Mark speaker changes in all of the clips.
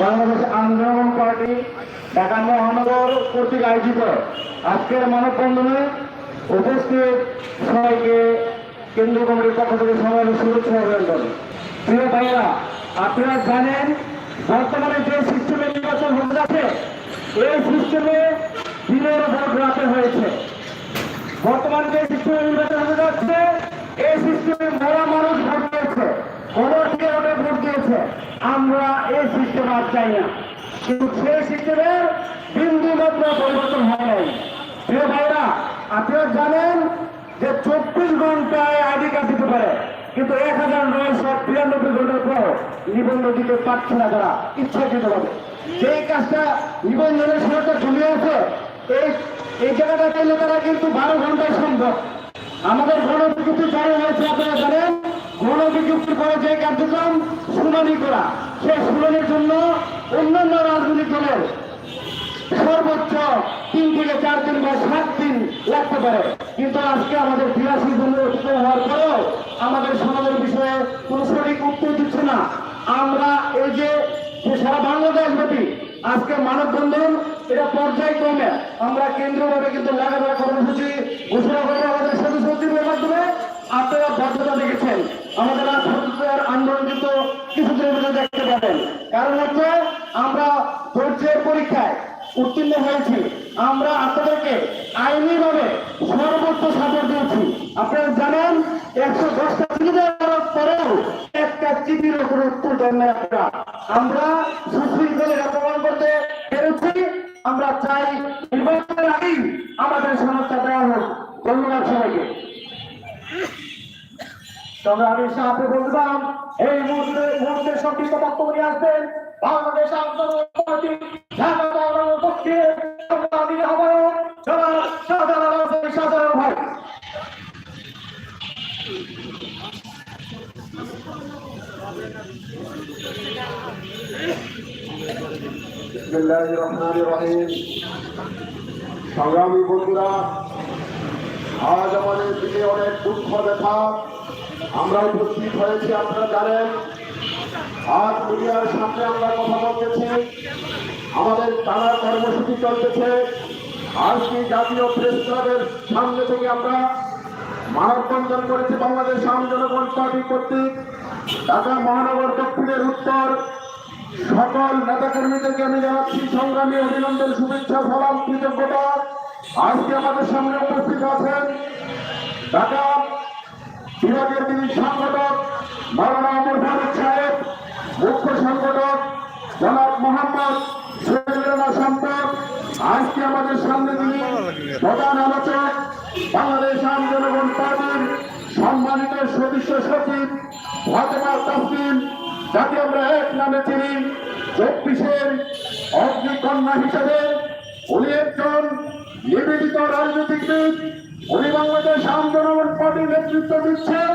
Speaker 1: বাংলাদেশ আন্দোলন পার্টি ঢাকা মহানগর কর্তৃক আয়োজিত আজকের মানববন্ধনে উপস্থিত সবাইকে কেন্দ্রীয় কমিটির পক্ষ থেকে সবাই শুভেচ্ছা অভিনন্দন। প্রিয় ভাইয়েরা, আপনারা জানেন বর্তমানে যে সিস্টেমে নির্বাচন হতে যাচ্ছে, এই সিস্টেমে দিনের ভোট রাতে হয়েছে। বর্তমানে যে সিস্টেমে নির্বাচন হতে যাচ্ছে, এই সিস্টেমে মরা মানুষ ভোট দিয়েছে, কোনো ভোট দিয়েছে। আমরা এই সিস্টেম আর চাই না। কিন্তু সেই সিস্টেমের বিন্দু মাত্র পরিবর্তন হয় নাই। প্রিয় ভাইরা, আপনারা জানেন যে চব্বিশ ঘন্টায় আইডি কার্ড দিতে পারে, কিন্তু এক হাজার নয়শো বিরানব্বই ঘণ্টার পর নিবন্ধন দিতে পারছে না তারা ইচ্ছাকৃত ভাবে সেই কাজটা নিবন্ধনের সরকার চলে আছে, এই এই জায়গাটা চাইলে তারা কিন্তু বারো ঘন্টায় সম্ভব। আমাদের গণবিজ্ঞপ্তি চালু হয়েছে, আপনারা জানেন। গণবিজ্ঞপ্তির পরে যে কার্যক্রম শুনানি করা, সেই শুনানির জন্য অন্যান্য রাজনৈতিক দলের সর্বোচ্চ তিন থেকে চার দিন বা সাত দিন লাগতে পারে। কিন্তু আজকে আমাদের বিরাশি দিন অতিক্রম হওয়ার পরেও আমাদের সমাজের বিষয়ে কোনো সঠিক উত্তর দিচ্ছে না। আমরা এই যে সারা বাংলাদেশ ব্যাপী আজকে মানববন্ধন, এটা পর্যায়ক্রমে আমরা কেন্দ্রীয়ভাবে কিন্তু লাগাতার কর্মসূচি ঘোষণা করব আমাদের সদস্য মাধ্যমে আপনারা বদ্ধতা দেখেছেন। আমাদের রাজনীতির আন্দোলন কিন্তু কিছুদিনের মধ্যে দেখতে পাবেন। কারণ হচ্ছে, আমরা ধৈর্যের পরীক্ষায় উত্তীর্ণ হয়েছি। আমরা আপনাদেরকে আইনিভাবে সর্বোচ্চ সাপোর্ট দিয়েছি। আপনারা জানেন, একশো দশটা চিঠি পরেও একটা চিঠির উপরে উত্তর দেন আপনারা। আমরা সুশৃঙ্খলে প্রমাণ করতে পেরেছি। আমরা চাই নির্বাচনের আগেই আমাদের সমস্যা দেওয়া হোক ধন্যবাদ সবাইকে। তবে আমি সাথে বলছিলাম এই মুহূর্তে মুহূর্তে সংক্ষিপ্ত বক্তব্য নিয়ে আসবেন বাংলাদেশ পার্টি ঢাকা মহানগর পক্ষে সংগ্রামী আহ্বায়ক জনাব শাহজালাল হোসেন শাহজালাল ভাই।
Speaker 2: সংগ্রামী বন্ধুরা, আজ আমাদের দিকে অনেক দুঃখ দেখা। আমরা উপস্থিত হয়েছি আপনারা জানেন আজ মিডিয়ার সামনে আমরা কথা বলতেছি। আমাদের টানা কর্মসূচি চলতেছে। আজকে জাতীয় প্রেস ক্লাবের সামনে থেকে আমরা মানববন্ধন করেছি বাংলাদেশ আম জনগণ পার্টি কর্তৃক। ঢাকা মহানগর দক্ষিণের উত্তর। সকল নেতাকর্মীদেরকে আমি জানাচ্ছি সংগ্রামী অভিনন্দন, শুভেচ্ছা, সালাম, কৃতজ্ঞতা। আজকে আমাদের সামনে উপস্থিত আছেন ঢাকা বিভাগের তিনি সংগঠক মাওলানা আমর ফারুক সাহেব, মুখ্য সংগঠক জনাব মোহাম্মদ শহীদুল্লাহ সম্পদ আজকে আমাদের সামনে তিনি প্রধান আলোচক বাংলাদেশ আম জনগণ পার্টির সম্মানিত সদস্য সচিব ফাতেমা তাসলিম যাকে আমরা এক নামে চিনি, চব্বিশের অগ্নিকন্যা হিসেবে উনি একজন নিবেদিত রাজনীতিবিদ উনি বাংলাদেশ আন্দোলন পার্টির নেতৃত্ব দিচ্ছেন।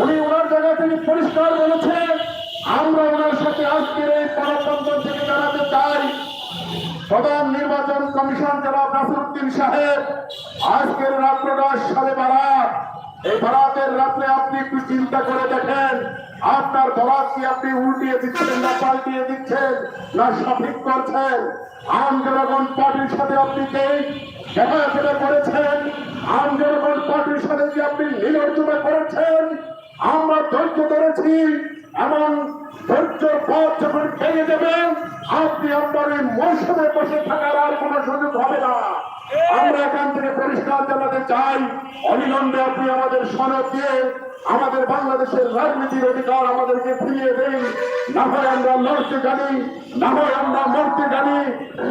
Speaker 2: উনি ওনার জায়গা থেকে পরিষ্কার বলেছেন, আমরা ওনার সাথে আজকের এই পরবর্তন থেকে জানাতে চাই। প্রধান নির্বাচন কমিশন জনাব নাসিরুদ্দিন সাহেব, আজকের রাত্রটা সাড়ে বারাত এই বারাতের রাত্রে আপনি একটু চিন্তা করে দেখেন, আপনার বরাত কি আপনি উল্টিয়ে দিচ্ছেন না পাল্টিয়ে দিচ্ছেন না সঠিক করছেন? আম জনগণ পার্টির সাথে আপনি কে? দেখা করেছেন। জনগণ পার্টির সাথে কি আপনি নির্জনা করেছেন, আমরা ধৈর্য ধরেছি এমন ধৈর্য পথ যখন ভেঙে দেবেন আপনি আপনার এই মৌসুমে বসে থাকার আর কোনো সুযোগ হবে না। আমরা এখান থেকে পরিষ্কার জানাতে চাই, অবিলম্বে আপনি আমাদের সনদ দিয়ে আমাদের বাংলাদেশের রাজনীতির অধিকার আমাদেরকে ফিরিয়ে দেন। না হয় আমরা লড়তে জানি, না হয় আমরা মরতে জানি,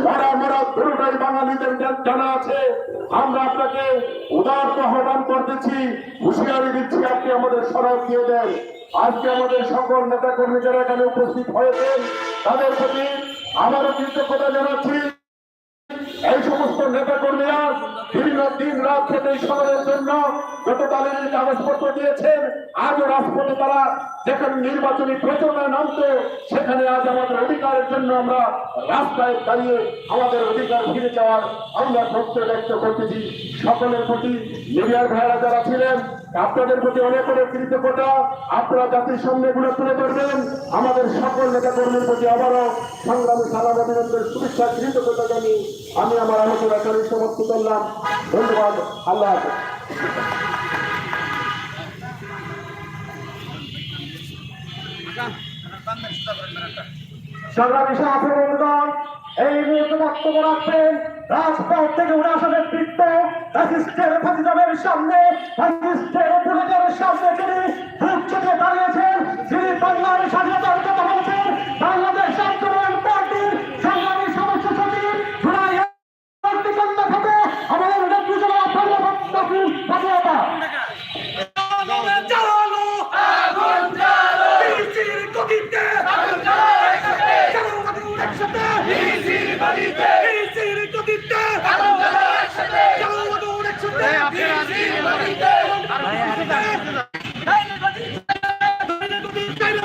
Speaker 2: মরা মরা পুরোটাই বাঙালিদের জানা আছে। আমরা আপনাকে উদার্ত আহ্বান করতেছি, হুঁশিয়ারি দিচ্ছি আপনি আমাদের সনদ দিয়ে দেন। আজকে আমাদের সকল নেতা কর্মী যারা এখানে উপস্থিত হয়েছেন। তাদের প্রতি আবারও কৃতজ্ঞতা জানাচ্ছি। এই সমস্ত কর্মীরা বিভিন্ন দিন রাত খেতে জন্য যত দলের কাগজপত্র দিয়েছেন। আজও তারা যেখানে নির্বাচনী সেখানে আজ আমাদের অধিকারের জন্য আমরা রাস্তায় দাঁড়িয়ে আমাদের অধিকার ফিরে যাওয়ার আমরা ব্যক্ত করতেছি। সকলের প্রতি মিডিয়ার ভাইয়েরা যারা ছিলেন, আপনাদের প্রতি অনেক অনেক কৃতজ্ঞতা। আপনারা জাতির সামনে এগুলো তুলে ধরবেন। আমাদের সকল নেতা কর্মীর প্রতি আবারও সংগ্রামী সালাম অভিনন্দন, শুভেচ্ছা, কৃতজ্ঞতা আমি আমার এখানে সমাপ্ত করলাম ধন্যবাদ আল্লাহ হাফেজ
Speaker 1: সংগ্রামী সভাপতিগণ এই মুহূর্তে বক্তব্য রাখবেন রাজপথ থেকে উঠে আসা নেতৃত্ব ফ্যাসিস্টের ফাঁসিজামের সামনে ফ্যাসিস্টের পুলিশের সামনে